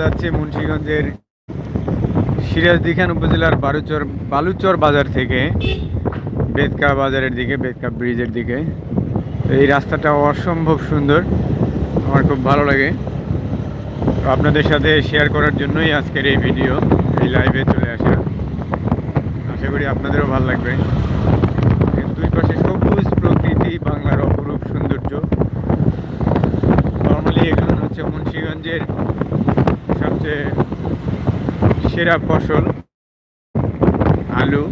যাচ্ছে মুন্সিগঞ্জের সিরাজদিখান উপজেলার বালুচর বালুচর বাজার থেকে বেদকা বাজারের দিকে বেদকা ব্রিজের দিকে। এই রাস্তাটা অসম্ভব সুন্দর, আমার খুব ভালো লাগে। আপনাদের সাথে শেয়ার করার জন্যই আজকের এই ভিডিও এই লাইভে চলে আসা। আশা করি আপনাদেরও ভালো লাগবে। সেরা ফসল, আলু।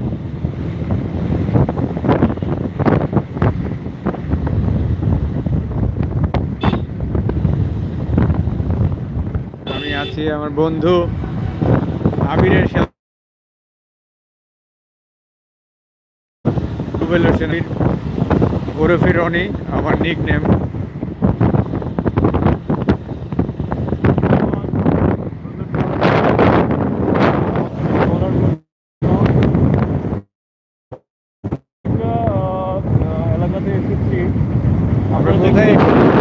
আমি আছি আমার বন্ধু আবিরের সাথে। রুবেল ওরফে রনি, আমার নিক নেম এলাকাতে এসেছি আমরা কোথায়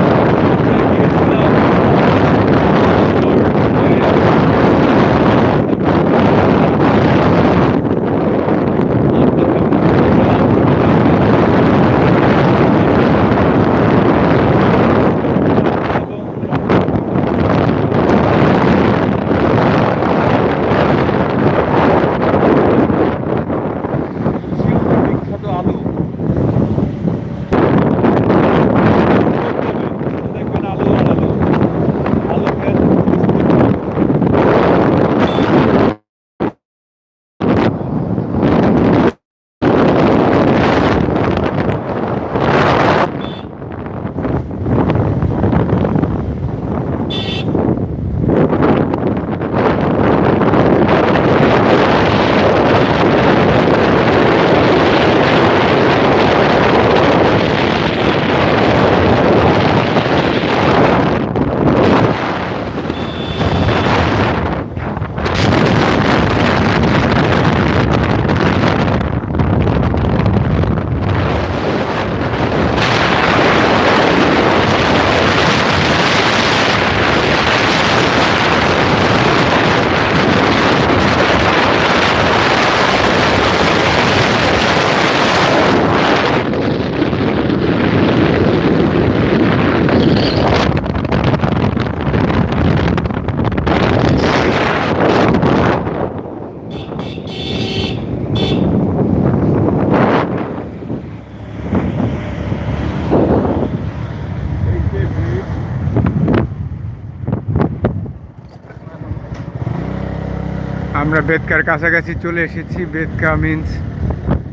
আমরা বেদকার কাছাকাছি চলে এসেছি বেদকা মিন্স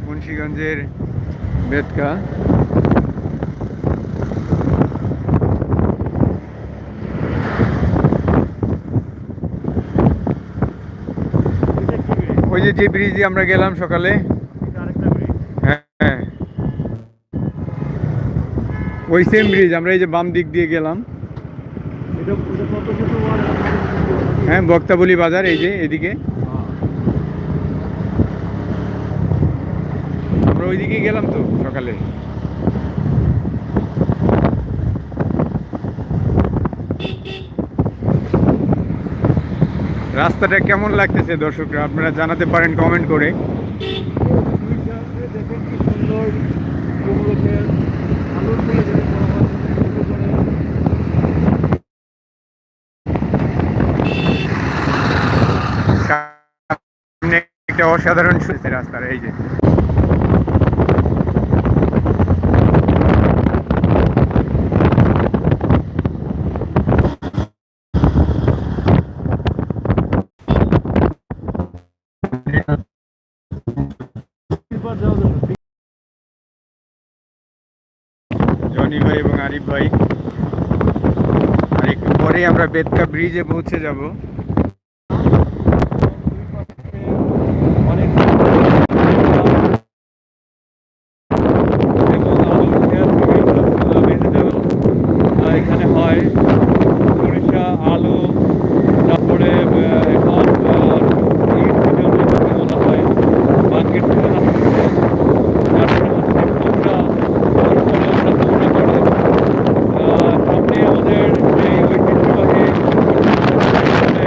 মুন্সিগঞ্জের বেদকা ওই যে যে ব্রিজে আমরা গেলাম সকালে। হ্যাঁ। ওই সেম ব্রিজ আমরা এই যে বাম দিক দিয়ে গেলাম। হ্যাঁ বক্তাবলী বাজার, এই যে এদিকে আমরা ওইদিকে গেলাম তো সকালে। রাস্তাটা কেমন লাগতেছে দর্শকরা? আপনারা জানাতে পারেন কমেন্ট করে। একটা অসাধারণ শুনেছে রাস্তার এই যে। জনি ভাই এবং আরিফ ভাই। আর একটু পরে আমরা বেদকা ব্রিজে পৌঁছে যাব অনেক এবং আলুর ক্ষেত বিভিন্ন ভেজিটেবল এখানে হয় সরিষা আলু তারপরে আহ, এখন আহ, ইট সিজন যেটাকে বলা হয় মার্কেট সিজন আসছে তারপরে হচ্ছে কুমড়া তারপরে আমরা কুমড়া করে আহ, সামনে আমাদের সেই ঐতিহ্যবাহী মানে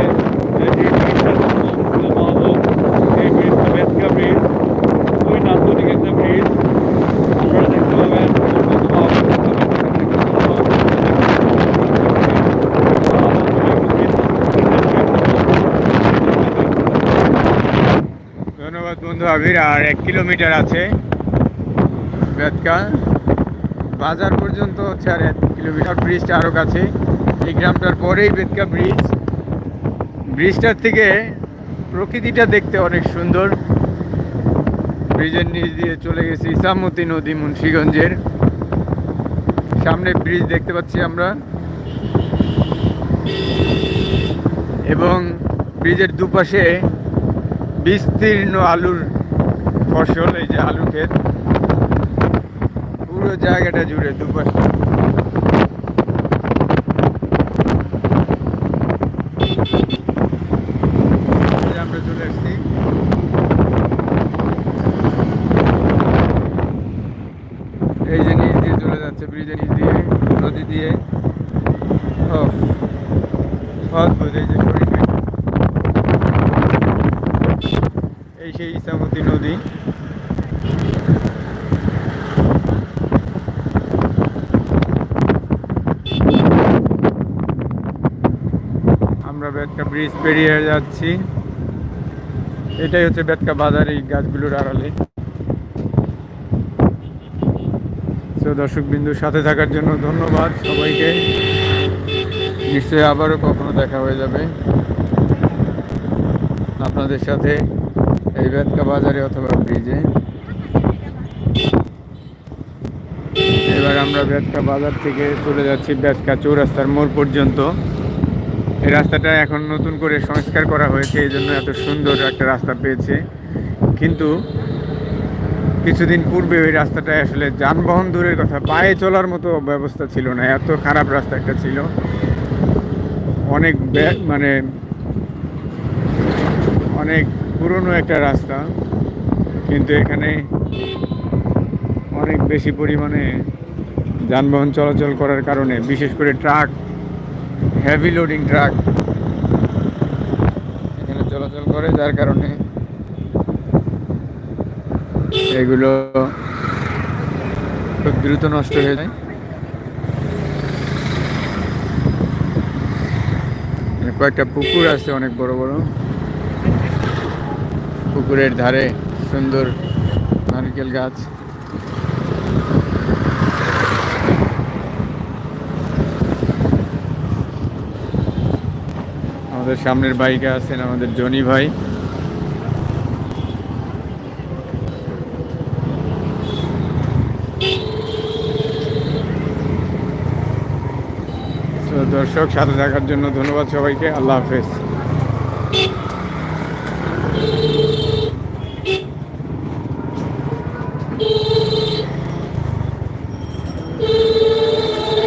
আবির আর এক কিলোমিটার আছে। বেদকা বাজার পর্যন্ত হচ্ছে আর এক কিলোমিটার। ব্রিজটা আরও কাছে। এই গ্রামটার পরেই বেদকা ব্রিজ। ব্রিজটার থেকে প্রকৃতিটা দেখতে অনেক সুন্দর। ব্রিজের নিচ দিয়ে চলে গেছি ইসামতি নদী মুন্সীগঞ্জের। সামনে ব্রিজ দেখতে পাচ্ছি আমরা। এবং ব্রিজের দুপাশে বিস্তীর্ণ আলুর ফসল, এই যে আলু ক্ষেত, পুরো জায়গাটা জুড়ে দুপাশে। আমরা চলে এসেছি এই যে নিচ দিয়ে চলে যাচ্ছে, ব্রিজের নিচ দিয়ে, নদী দিয়ে। অদ্ভুত, এই যে শরীর এই সেই ইসামতি নদী আমরা বেতকা ব্রিজ পেরিয়ে যাচ্ছি। এটাই হচ্ছে বেতকা বাজার এই গাছগুলোর আড়ালে। তো দর্শক বিন্দুর সাথে থাকার জন্য ধন্যবাদ সবাইকে। নিশ্চয়ই আবারও কখনো দেখা হয়ে যাবে। আপনাদের সাথে এই বেতকা বাজারে অথবা ব্রিজে এবার আমরা বেতকা বাজার থেকে চলে যাচ্ছি বেতকা চৌরাস্তার মোড় পর্যন্ত। এই রাস্তাটা এখন নতুন করে সংস্কার করা হয়েছে, এই জন্য এত সুন্দর একটা রাস্তা পেয়েছে। কিন্তু কিছুদিন পূর্বে ওই রাস্তাটা আসলে যানবাহন দূরের কথা, পায়ে চলার মতো ব্যবস্থা ছিল না, এত খারাপ রাস্তা একটা ছিল। অনেক মানে অনেক পুরনো একটা রাস্তা, কিন্তু এখানে অনেক বেশি পরিমাণে যানবাহন চলাচল করার কারণে, বিশেষ করে ট্রাক হেভি লোডিং ট্রাক এখানে চলাচল করে, যার কারণে এগুলো খুব দ্রুত নষ্ট হয়ে যায়। কয়েকটা পুকুর আছে, অনেক বড় বড়। পুকুরের ধারে সুন্দর নারকেল গাছ। আমাদের সামনের বাইকে আছেন আমাদের জনি ভাই। দর্শক, সাথে থাকার জন্য ধন্যবাদ সবাইকে। আল্লাহ হাফেজ।